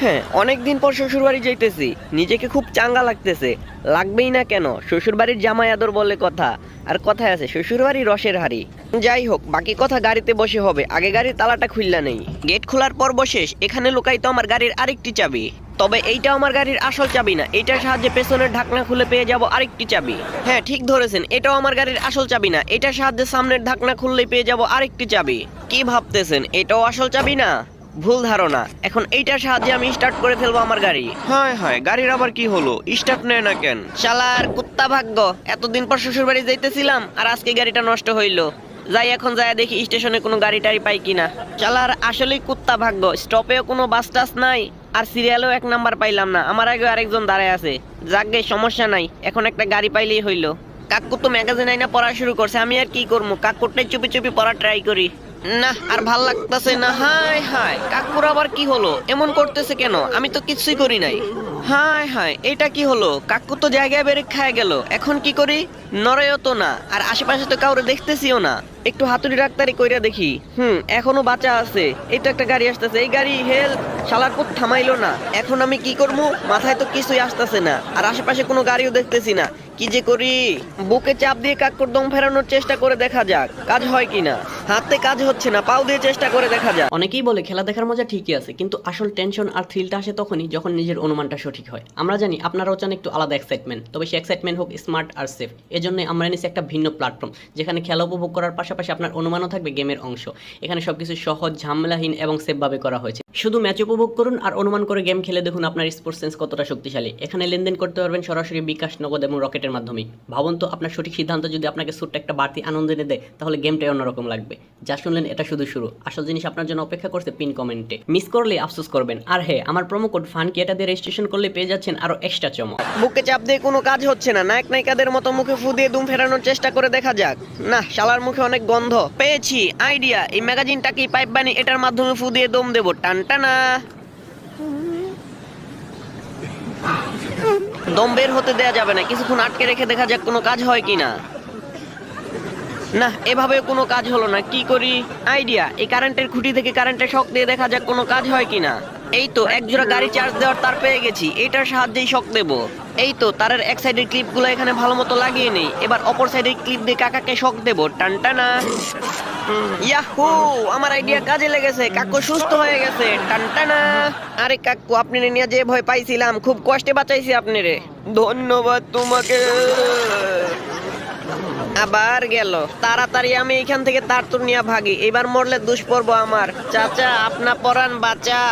হ্যাঁ অনেকদিন পর শ্বশুর বাড়ি যাইতেছি। নিজেকে খুব চাঙ্গা লাগতেছে। লাগবেই না কেন? শ্বশুর বাড়ির জামাই আদর বলে কথা। আর কথায় আছে শ্বশুর বাড়ি রসের হাড়ি। যাই হোক, বাকি কথা গাড়িতে বসে হবে। আগে গাড়ির তালাটা খুললা নেই। গেট খোলার পর শেষ এখানে লুকাই তো আমার গাড়ির আরেকটি চাবি। তবে এইটা আমার গাড়ির আসল চাবি না। এটার সাহায্যে পেছনের ঢাকনা খুলে পেয়ে যাব আরেকটি চাবি। হ্যাঁ ঠিক ধরেছেন। এটাও আমার গাড়ির আসল চাবি না। এটার সাহায্যে সামনের ঢাকনা খুললেই পেয়ে যাব আরেকটি চাবি। কি ভাবতেছেন? এটাও আসল চাবি না? ভুল ধারণা। এখন এইটার সাহায্যে আমি স্টার্ট করে ফেলব আমার গাড়ি। হয় হয় গাড়ির আবার কি হলো? স্টার্ট নেয় না কেন? শালার কুত্তা ভাগ্য এতদিন পর শ্বশুর বাড়ি যাইতেছিলাম আর আজকে গাড়িটা নষ্ট হইল। যাই এখন যায় দেখি স্টেশনে কোনো গাড়ি টাড়ি পাই কিনা। চালার আসলেই কুত্তা ভাগ্য স্টপেও কোনো বাস টাস নাই আর সিরিয়ালেও এক নাম্বার পাইলাম না। আমার আগে আরেকজন দাঁড়ায় আছে। যাকে সমস্যা নাই এখন একটা গাড়ি পাইলেই হইল। কাকু তো ম্যাগাজিন আইনা পড়া শুরু করছে আমি আর কি করব কাকুরটাই চুপি চুপি পড়া ট্রাই করি। না, আর ভালো লাগতেছে না। হাই হাই কাকুর আবার কি হলো? এমন করতেছে কেন? আমি তো কিছুই করি নাই। হাই হাই এটা কি হলো? কাকু তো জায়গায় বেড়ে খায় গেল। এখন কি করি? নড়েও তো না, আর আশেপাশে তো কাউরে দেখতেছিও না। একটু হাতুড়ি ডাক্তারি কইরা দেখি। হুম, এখনও বাঁচা আছে। এই তো একটা গাড়ি আসতেছে। এই গাড়ি, হেল, শালার পুত থামাইলো না। এখন আমি কি করব মাথায় তো কিছুই আসতেছে না। আর আশেপাশে কোনো গাড়িও দেখতেছি না। কি যে করি? বুকে চাপ দিয়ে কাকুর দম ফেরানোর চেষ্টা করে দেখা যাক, কাজ হয় কিনা। হাতে কাজ হচ্ছে না, পাও দিয়ে চেষ্টা করে দেখা যায়। অনেকেই বলে খেলা দেখার মজা ঠিকই আছে, কিন্তু আসল টেনশন আর থ্রিলটা আসে তখনই যখন নিজের অনুমানটা সঠিক হয়। আমরা জানি আপনারাও চান একটু আলাদা এক্সাইটমেন্ট তবে সেই এক্সাইটমেন্ট হোক স্মার্ট আর সেফ এজন্য আমরা এনেছি একটা ভিন্ন প্ল্যাটফর্ম যেখানে খেলা উপভোগ করার পাশাপাশি আপনার অনুমানও থাকবে গেমের অংশ। এখানে সবকিছু সহজ, ঝামেলাহীন এবং সেফভাবে করা হয়েছে। শুধু ম্যাচ উপভোগ করুন আর অনুমান করে গেম খেলে দেখুন আপনার স্পোর্টস সেন্স কতটা শক্তিশালী। এখানে লেনদেন করতে পারবেন সরাসরি বিকাশ নগদ এবং রকেটের মাধ্যমে। ভাবুন তো, আপনার সঠিক সিদ্ধান্ত যদি আপনাকে ছোট্ট একটা বাড়তি আনন্দ এনে দেয়, তাহলে গেমটাই অন্যরকম লাগবে। যা শুনলেন, এটা শুধু শুরু। আসল জিনিস আপনার জন্য অপেক্ষা করছে পিন কমেন্টে। মিস করলে আফসোস করবেন। আর হ্যাঁ আমার প্রোমো কোড ফান কি এটা দিয়ে রেজিস্ট্রেশন করলে পেয়ে যাচ্ছেন আরও এক্সট্রা চমক। বুকে চাপ দিয়ে কোনো কাজ হচ্ছে না। নায়ক নায়িকাদের মতো মুখে ফু দিয়ে দুম ফেরানোর চেষ্টা করে দেখা যাক। না, শালার মুখে অনেক গন্ধ। পেয়েছি আইডিয়া। এই ম্যাগাজিনটা কি পাইপ বানি এটার মাধ্যমে ফু দিয়ে দম দেবো? টানটানা দম বের হতে দেয়া যাবে না, কিছুক্ষণ আটকে রেখে দেখা যাক কোনো কাজ হয় কিনা। না এভাবে কোনো কাজ হলো না, কি করি? আইডিয়া, এই কারেন্টের খুঁটি থেকে কারেন্টের শক দিয়ে দেখা যাক কোনো কাজ হয় কিনা। এই তো এক জোড়া গাড়ি চার্জ দেওয়ার তার পেয়ে গেছি। এটার সাহায্যেই শক দেব এই তো তারের এক সাইডের ক্লিপগুলো এখানে ভালো মতো লাগিয়ে নেই। এবার অপর সাইডের ক্লিপ দিয়ে কাকাকে শক দেব। টানটানা ইয়াহু, আমার আইডিয়া কাজে লেগেছে। কাকু সুস্থ হয়ে গেছে। টানটানা আরে কাকু, আপনি নিয়ে যে ভয় পাইছিলাম, খুব কষ্টে বাঁচাইছি আপনি রে ধন্যবাদ তোমাকে। আবার গেল। তাড়াতাড়ি আমি এখান থেকে তার নিয়ে ভাগি। এবার মরলে দুষ্পর্ব আমার। চাচা, আপনা পরান বাঁচা।